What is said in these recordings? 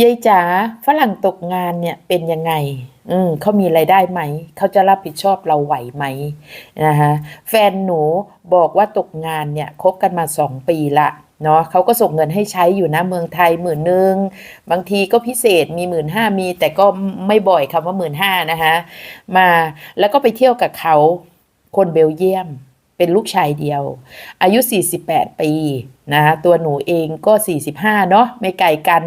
ยายจ๋าฝรั่งตกงานเนี่ยเป็นยังไง อืมเขามีไรายได้ไหม เขาจะรับผิดชอบเราไหวไหมนะคะแฟนหนูบอกว่าตกงานเนี่ยคบกันมาสองปีละเนาะเขาก็ส่งเงินให้ใช้อยู่นะเมืองไทยหมื่นหนึ่งบางทีก็พิเศษมีหมื่นห้ามี แต่ก็ไม่บ่อยคำว่าหมื่นห้านะคะมาแล้วก็ไปเที่ยวกับเขาคนเบลเยียม เป็นลูกชายเดียว อายุ 48 ปีนะคะตัวหนูเองก็ 45 เนาะไม่ไกลกัน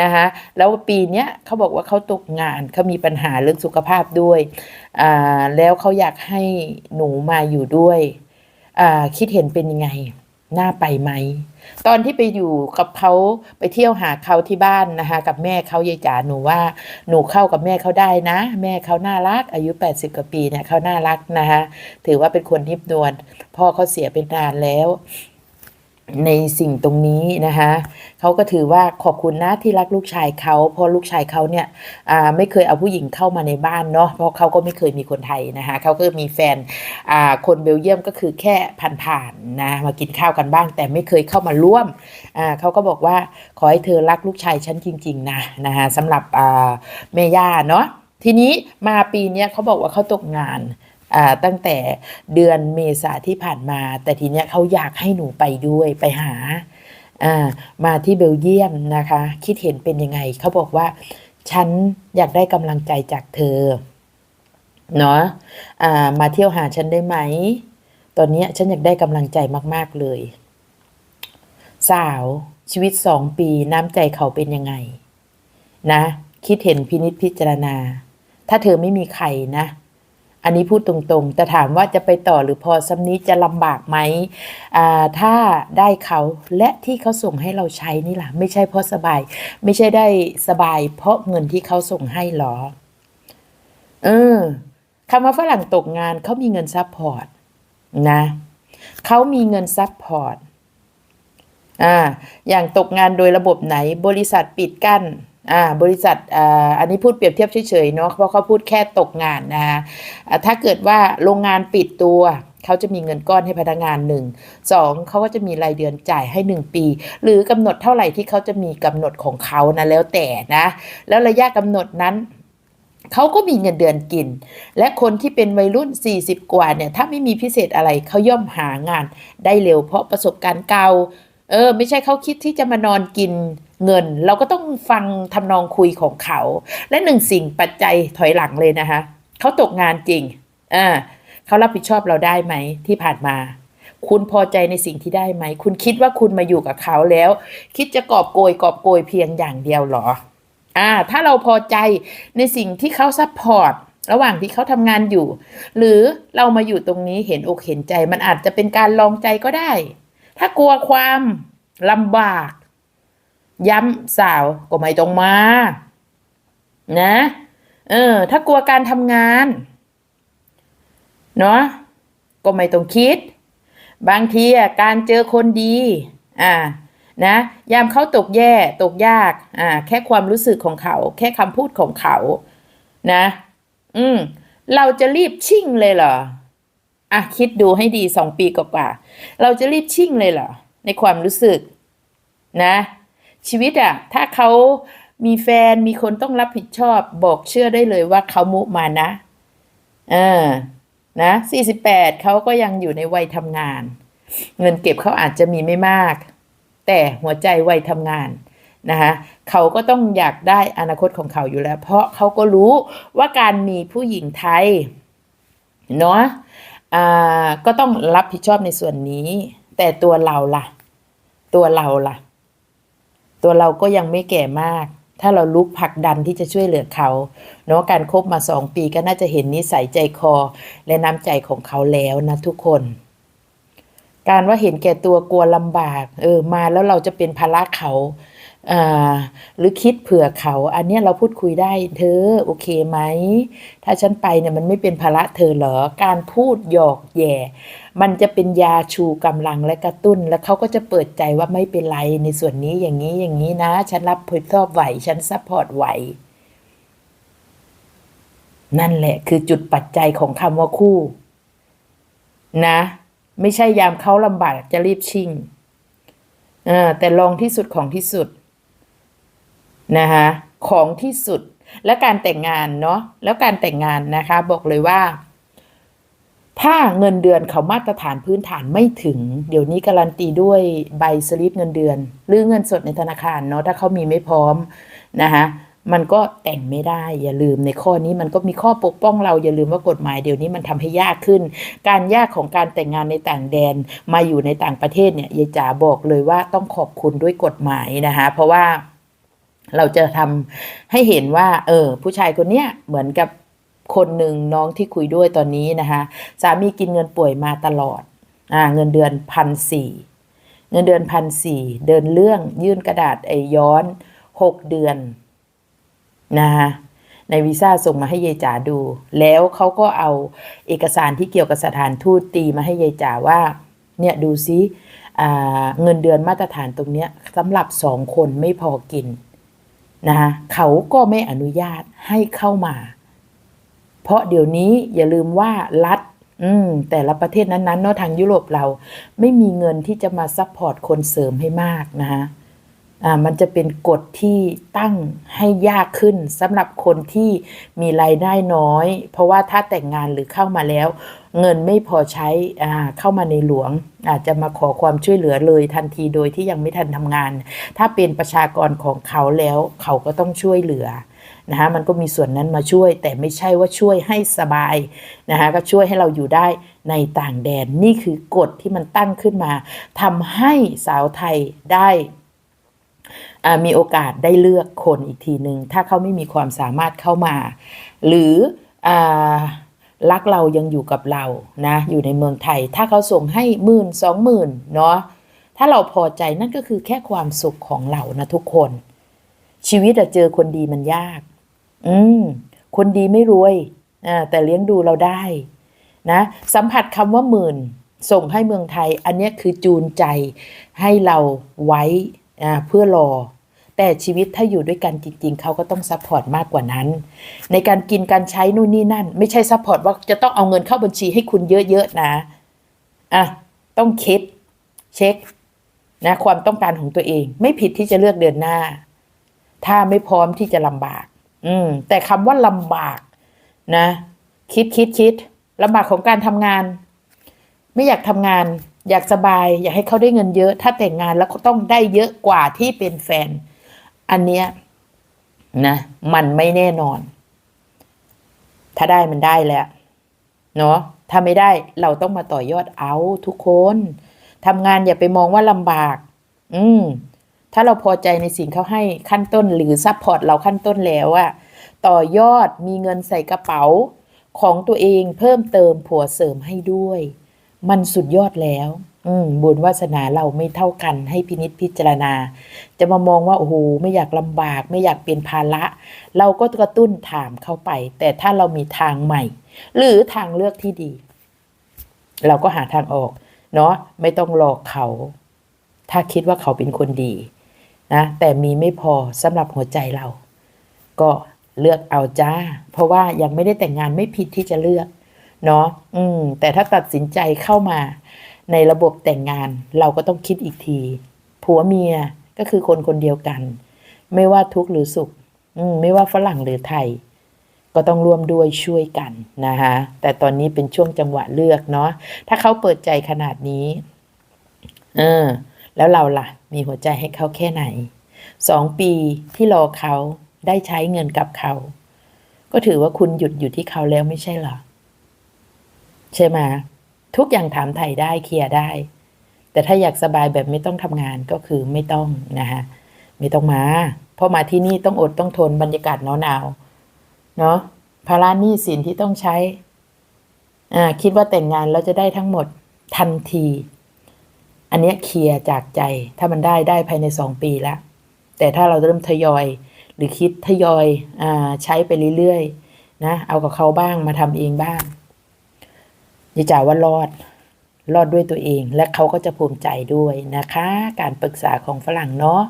นะคะแล้วปีเนี้ยเขาบอกว่าเขาตกงานเขามีปัญหาเรื่องสุขภาพด้วยอ่าแล้วเขาอยากให้หนูมาอยู่ด้วยอ่าคิดเห็นเป็นยังไง น่าไปไหม ตอนที่ไปอยู่กับเขาไปเที่ยวหาเขาที่บ้านนะคะ กับแม่เขายายจ๋าหนูว่าหนูเข้ากับแม่เขาได้นะ แม่เขาน่ารัก อายุ 80 กว่าปีเนี่ยเขาน่ารักนะคะ ถือว่าเป็นคนทิพนวลพ่อเขาเสียเป็นนานแล้ว ในสิ่งตรงนี้นะคะเขาก็ถือว่าขอบคุณนะที่รักลูกชายเขาเพราะลูกชายเขาเนี่ยไม่เคยเอาผู้หญิงเข้ามาในบ้านเนาะเพราะเขาก็ไม่เคยมีคนไทยนะคะเขาก็มีแฟนคนเบลเยียมก็คือแค่ผ่านๆนะมากินข้าวกันบ้าง แต่ไม่เคยเข้ามาร่วมเขาก็บอกว่าขอให้เธอรักลูกชายฉันจริง ๆนะนะคะสำหรับแม่ย่าเนาะทีนี้มาปีนี้เขาบอกว่าเขาตกงาน ตั้งแต่เดือนเมษาที่ผ่านมา แต่ทีเนี้ยเขาอยากให้หนูไปด้วยไปหาอ่ามาที่เบลเยียมนะคะ คิดเห็นเป็นยังไงเขาบอกว่า ฉันอยากได้กำลังใจจากเธอเนาะอ่ามาเที่ยวหาฉันได้ไหม ตอนนี้ฉันอยากได้กำลังใจมาก ๆ เลย สาวชีวิตสองปีน้ำใจเขาเป็นยังไง นะ คิดเห็นพินิจพิจารณา ถ้าเธอไม่มีใครนะ อันนี้พูดตรงๆ แต่ถามว่าจะไปต่อหรือพอซ้ำนี้จะลำบากไหมอ่าถ้าได้เขาและที่เขาส่งให้เราใช้นี่ล่ะ ไม่ใช่เพราะสบาย ไม่ใช่ได้สบาย เพราะเงินที่เขาส่งให้หรอ เออคำว่าฝรั่งตกงานเขามีเงินซัพพอร์ตนะเขามีเงินซัพพอร์ตอ่าอย่างตกงานโดยระบบไหนบริษัทปิดกั้น อ่าบริษัทอ่าอันนี้พูดเปรียบเทียบเฉยๆเนาะเพราะเขาพูดแค่ตกงานนะคะถ้าเกิดว่าโรงงานปิดตัวเขาจะมีเงินก้อนให้พนักงานหนึ่งสองเขาก็จะมีรายเดือนจ่ายให้หนึ่งปี หรือกำหนดเท่าไหร่ที่เขาจะมีกำหนดของเขานะแล้วแต่นะ แล้วระยะกำหนดนั้นเขาก็มีเงินเดือนกิน และคนที่เป็นวัยรุ่น 40 กว่าเนี่ยถ้าไม่มีพิเศษอะไรเขาย่อมหางานได้เร็วเพราะประสบการณ์เก่า เออ ไม่ใช่เขาคิดที่จะมานอนกินเงิน เราก็ต้องฟังทำนองคุยของเขา และหนึ่งสิ่งปัจจัยถอยหลังเลยนะคะเขาตกงานจริงอ่าเขารับผิดชอบเราได้ไหมที่ผ่านมา คุณพอใจในสิ่งที่ได้ไหม คุณคิดว่าคุณมาอยู่กับเขาแล้ว คิดจะกอบโกยกอบโกยเพียงอย่างเดียวหรออ่าถ้าเราพอใจในสิ่งที่เขาซัพพอร์ตระหว่างที่เขาทำงานอยู่ หรือเรามาอยู่ตรงนี้เห็นอกเห็นใจ มันอาจจะเป็นการลองใจก็ได้ ถ้ากลัวความลำบาก ย้ำสาวก็ไม่ต้องมา นะ เออ ถ้ากลัวการทำงาน เนาะก็ไม่ต้องคิด บางทีอะการเจอคนดี อ่า นะ ยามเขาตกแย่ ตกยาก อ่า แค่ความรู้สึกของเขา แค่คำพูดของเขา นะ อืม เราจะรีบชิ่งเลยเหรอ อะคิดดูให้ดีสองปีกว่าๆเราจะรีบชิ่งเลยเหรอ ในความรู้สึกนะ ชีวิตอะถ้าเขามีแฟนมีคนต้องรับผิดชอบ บอกเชื่อได้เลยว่าเขามุมานะเออนะสี่สิบแปดเขาก็ยังอยู่ในวัยทำงาน เงินเก็บเขาอาจจะมีไม่มาก แต่หัวใจวัยทำงานนะคะเขาก็ต้องอยากได้อนาคตของเขาอยู่แล้ว เพราะเขาก็รู้ว่าการมีผู้หญิงไทยเนาะ ก็ต้องรับผิดชอบในส่วนนี้ แต่ตัวเราล่ะ ตัวเราล่ะ ตัวเราก็ยังไม่แก่มาก ถ้าเราลุกผลักดันที่จะช่วยเหลือเขาเนาะการคบมาสองปีก็น่าจะเห็นนิสัยใจคอ และน้ำใจของเขาแล้วนะทุกคน การว่าเห็นแก่ตัวกลัวลำบาก เออมาแล้วเราจะเป็นภาระเขา หรือคิดเผื่อเขา อันนี้เราพูดคุยได้เธอโอเคไหม ถ้าฉันไปเนี่ยมันไม่เป็นภาระเธอเหรอ การพูดหยอกแย่ มันจะเป็นยาชูกำลังและกระตุ้น แล้วเขาก็จะเปิดใจว่าไม่เป็นไรในส่วนนี้อย่างนี้อย่างนี้นะ ฉันรับผิดชอบไหว ฉันซัพพอร์ตไหวนั่นแหละคือจุดปัจจัยของคำว่าคู่ นะ ไม่ใช่ยามเขาลำบากจะรีบชิงแต่ลองที่สุดของที่สุด นะคะของที่สุดและการแต่งงานเนาะแล้วการแต่งงานนะคะบอกเลยว่า ถ้าเงินเดือนเขามาตรฐานพื้นฐานไม่ถึง เดี๋ยวนี้การันตีด้วยใบสลิปเงินเดือน หรือเงินสดในธนาคารเนาะถ้าเขามีไม่พร้อมนะคะมันก็แต่งไม่ได้ อย่าลืมในข้อนี้มันก็มีข้อปกป้องเราอย่าลืมว่ากฎหมายเดี๋ยวนี้มันทำให้ยากขึ้น การยากของการแต่งงานในต่างแดนมาอยู่ในต่างประเทศเนี่ยยายจ๋าบอกเลยว่าต้องขอบคุณด้วยกฎหมายนะคะเพราะว่า เราจะทำให้เห็นว่า เออ ผู้ชายคนเนี้ยเหมือนกับคนหนึ่งน้องที่คุยด้วยตอนนี้นะคะสามีกินเงินป่วยมาตลอดอ่าเงินเดือนพันสี่เงินเดือนพันสี่เดินเรื่องยื่นกระดาษไอ้ย้อนหกเดือนนะคะในวีซ่าส่งมาให้ยายจ๋าดู แล้วเขาก็เอาเอกสารที่เกี่ยวกับสถานทูตตีมาให้ยายจ๋าว่า เนี่ยดูซิเงินเดือนมาตรฐานตรงเนี้ยสำหรับสองคนไม่พอกิน นะคะเขาก็ไม่อนุญาตให้เข้ามา เพราะเดี๋ยวนี้อย่าลืมว่ารัฐอืมแต่ละประเทศนั้นๆเนาะทางยุโรปเราไม่มีเงินที่จะมาซัพพอร์ตคนเสริมให้มากนะคะ มันจะเป็นกฎที่ตั้งให้ยากขึ้นสำหรับคนที่มีรายได้น้อย เพราะว่าถ้าแต่งงานหรือเข้ามาแล้ว เงินไม่พอใช้อ่าเข้ามาในหลวง อาจจะมาขอความช่วยเหลือเลยทันทีโดยที่ยังไม่ทันทำงาน ถ้าเป็นประชากรของเขาแล้วเขาก็ต้องช่วยเหลือนะคะมันก็มีส่วนนั้นมาช่วย แต่ไม่ใช่ว่าช่วยให้สบายนะคะก็ช่วยให้เราอยู่ได้ในต่างแดนนี่คือกฎที่มันตั้งขึ้นมาทำให้สาวไทยได้ มีโอกาสได้เลือกคนอีกทีหนึ่งถ้าเขาไม่มีความสามารถเข้ามา หรืออรักเรายังอยู่กับเรานะอยู่ในเมืองไทย ถ้าเขาส่งให้หมื่นสองหมื่นเนาะถ้าเราพอใจนั่นก็คือแค่ความสุขของเรานะทุกคน ชีวิตอะเจอคนดีมันยาก อืมคนดีไม่รวยอ่าแต่เลี้ยงดูเราได้นะสัมผัสคำว่าหมื่น ส่งให้เมืองไทย อันนี้คือจูนใจให้เราไว้ อ่าเพื่อรอ แต่ชีวิตถ้าอยู่ด้วยกันจริง ๆเขาก็ต้องซัพพอร์ตมากกว่านั้น ในการกินการใช้นู่นนี่นั่น ไม่ใช่ซัพพอร์ตว่าจะต้องเอาเงินเข้าบัญชีให้คุณเยอะๆนะอะต้องคิดเช็คนะความต้องการของตัวเอง ไม่ผิดที่จะเลือกเดินหน้า ถ้าไม่พร้อมที่จะลำบาก อืม แต่คำว่าลำบาก นะ คิดคิดคิดลำบากของการทำงาน ไม่อยากทำงาน อยากสบาย อยากให้เขาได้เงินเยอะ ถ้าแต่งงานแล้วเขาต้องได้เยอะกว่าที่เป็นแฟน อันเนี้ยนะ มันไม่แน่นอน ถ้าได้มันได้แล้วเนาะถ้าไม่ได้เราต้องมาต่อยอดเอาทุกคนทำงานอย่าไปมองว่าลำบาก อืม ถ้าเราพอใจในสิ่งเขาให้ขั้นต้นหรือซัพพอร์ตเราขั้นต้นแล้วอะต่อยอดมีเงินใส่กระเป๋าของตัวเองเพิ่มเติมผัวเสริมให้ด้วย มันสุดยอดแล้ว อืมบุญวาสนาเราไม่เท่ากัน ให้พินิจพิจารณา จะมามองว่าโอ้โหไม่อยากลำบาก ไม่อยากเป็นภาระ เราก็กระตุ้นถามเข้าไป แต่ถ้าเรามีทางใหม่ หรือทางเลือกที่ดี เราก็หาทางออก เนาะไม่ต้องหลอกเขา ถ้าคิดว่าเขาเป็นคนดี นะ แต่มีไม่พอสำหรับหัวใจเรา ก็เลือกเอาจ้า เพราะว่ายังไม่ได้แต่งงานไม่ผิดที่จะเลือก เนาะอืมแต่ถ้าตัดสินใจเข้ามาในระบบแต่งงาน เราก็ต้องคิดอีกที ผัวเมียก็คือคนคนเดียวกัน ไม่ว่าทุกข์หรือสุข อืมไม่ว่าฝรั่งหรือไทย ก็ต้องร่วมด้วยช่วยกันนะคะแต่ตอนนี้เป็นช่วงจังหวะเลือกเนาะถ้าเขาเปิดใจขนาดนี้ เออ แล้วเราล่ะ มีหัวใจให้เขาแค่ไหนสองปีที่รอเขาได้ใช้เงินกับเขา ก็ถือว่าคุณหยุดอยู่ที่เขาแล้วไม่ใช่หรอ ใช่ไหมทุกอย่างถามไถ่ได้เคลียร์ได้ แต่ถ้าอยากสบายแบบไม่ต้องทำงานก็คือไม่ต้องนะคะไม่ต้องมาพราะมาที่นี่ต้องอดต้องทนบรรยากาศหนาวๆเนาะภาระหนี้สินที่ต้องใช้อ่าคิดว่าแต่งงานแล้วจะได้ทั้งหมดทันที อันนี้เคลียร์จากใจ ถ้ามันได้ได้ภายในสองปีแล้วแต่ถ้าเราเริ่มทยอย หรือคิดทยอยอ่าใช้ไปเรื่อยๆนะเอากับเขาบ้างมาทำเองบ้าง ยายจ๋าว่ารอด รอดด้วยตัวเอง และเขาก็จะภูมิใจด้วยนะคะ การปรึกษาของฝรั่งเนาะ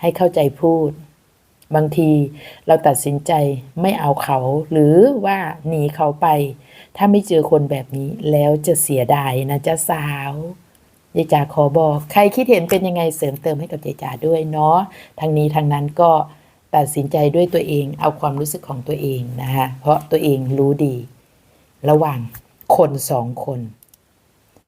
ให้เข้าใจพูด บางทีเราตัดสินใจไม่เอาเขา หรือว่าหนีเขาไป ถ้าไม่เจอคนแบบนี้แล้วจะเสียดายนะจ๊ะสาวยายจ๋าขอบอก ใครคิดเห็นเป็นยังไงเสริมเติมให้กับยายจ๋าด้วยเนาะทางนี้ทางนั้นก็ตัดสินใจด้วยตัวเอง เอาความรู้สึกของตัวเองนะคะเพราะตัวเองรู้ดี ระหว่าง คนสองคน